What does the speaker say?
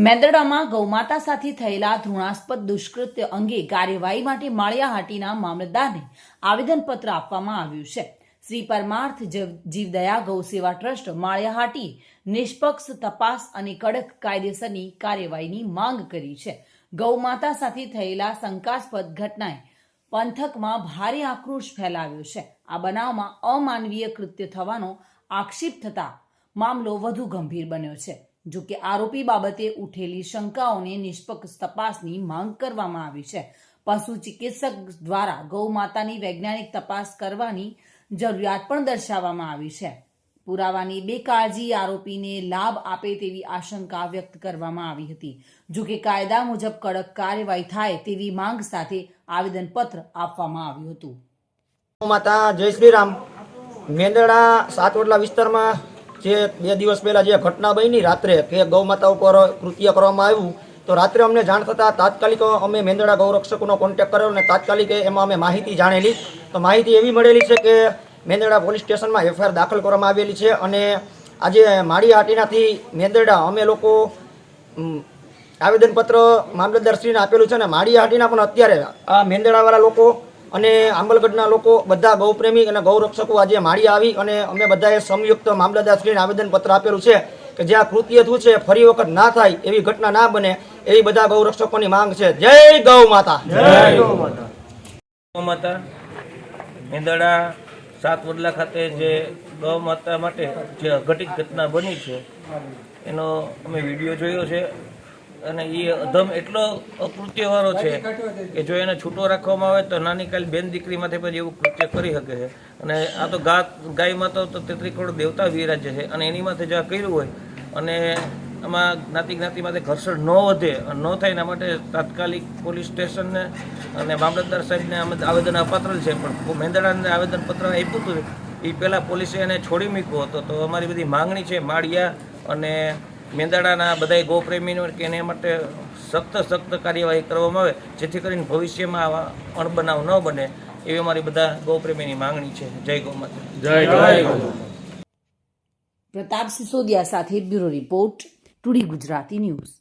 મેંદરડામાં ગૌમાતા સાથે થયેલા ધૃણાસ્પદ દુષ્કૃત્ય અંગે કાર્યવાહી માટે માળિયાહાટીના મામલતદારને આવેદનપત્ર આપવામાં આવ્યું છે. શ્રી પરમાર્થ જીવ- જીવદયા ગૌ સેવા ટ્રસ્ટ માળિયાહાટી નિષ્પક્ષ તપાસ અને કડક કાયદેસરની કાર્યવાહીની માંગ કરી છે. ગૌમાતા સાથે થયેલા શંકાસ્પદ ઘટનાએ પંથકમાં ભારે આક્રોશ ફેલાવ્યો છે. આ બનાવમાં અમાનવીય કૃત્ય થવાનો આક્ષેપ થતા મામલો વધુ ગંભીર બન્યો છે. જો કે આરોપી બાબતે ઉઠેલી શંકાઓને નિષ્પક્ષ તપાસની માંગ કરવામાં આવી છે. પશુ ચિકિત્સક દ્વારા ગૌ માતાની વૈજ્ઞાનિક તપાસ કરવાની જરૂરિયાત પણ દર્શાવવામાં આવી છે. પુરાવાની બેકાળજી આરોપીને લાભ આપે તેવી આશંકા વ્યક્ત કરવામાં આવી હતી. જો કે કાયદા મુજબ કડક કાર્યવાહી થાય તેવી માંગ સાથે આવેદનપત્ર આપવામાં આવ્યું હતું. માતા જય શ્રી રામ મેંદડા સાતવડલા વિસ્તારમાં જે બે દિવસ પહેલાં જે ઘટના બની રાત્રે કે ગૌ માતા ઉપર કૃત્ય કરવામાં આવ્યું, તો રાત્રે અમને જાણ થતાં તાત્કાલિક અમે મેંદડા ગૌરક્ષકોનો કોન્ટેક્ટ કર્યો અને તાત્કાલિક એમાં અમે માહિતી જાણેલી. તો માહિતી એવી મળેલી છે કે મેંદડા પોલીસ સ્ટેશનમાં એફઆઈઆર દાખલ કરવામાં આવેલી છે અને આજે માળી હાટીનાથી મેંદડા અમે લોકો આવેદનપત્ર મામલતદારશ્રીને આપેલું છે અને માળી હાટીના પણ અત્યારે આ મેંદડાવાળા લોકો અને આંબલગઢના લોકો બધા ગૌપ્રેમી અને ગૌરક્ષકો આજે માળી આવી અને અમે બધાએ સંયુક્ત મામલતદારશ્રીને આવેદનપત્ર આપેલું છે કે જે આ કૃત્ય થયું છે ફરી વખત ના થાય એવી ઘટના ના બને એવી બધા ગૌરક્ષકોની માંગ છે. જય ગૌ માતા. ગૌ માતા. મેંદડા સાત વડલા ખાતે જે ગૌ માતા માટે જે અઘટિત ઘટના બની છે એનો અમે વીડિયો જોયો છે. અને એ અધમ એટલો અકૃત્યવાળો છે કે જો એને છૂટો રાખવામાં આવે તો નાની કાલ બેન દીકરી માથે પછી એવું કૃત્ય કરી શકે છે. અને આ તો ગા ગાય માતા તો તેત્રી કરોડ દેવતા વિરાજે છે. અને એની માથે જો આ કર્યું હોય અને આમાં જ્ઞાતિ જ્ઞાતિ માટે ઘર્ષણ ન વધે ન થાય એના માટે તાત્કાલિક પોલીસ સ્ટેશનને અને મામલતદાર સાહેબને આવેદન અપાત્રેલ છે. પણ મેંદડાને આવેદનપત્ર આપ્યું હતું એ પહેલાં પોલીસે એને છોડી મૂક્યો હતો. તો અમારી બધી માંગણી છે, માળિયા અને મેંદડાના બધા ગોપ્રેમીનો કે એને માટે સખ્ત સખ્ત કાર્યવાહી કરવામાં આવે જેથી કરીને ભવિષ્યમાં આવા અણબનાવ ન બને એવી અમારી બધા ગૌપ્રેમીની માંગણી છે. જય ગૌ માતા પ્રતાપ સિસોદિયા સાથે bureau report today Gujarati news.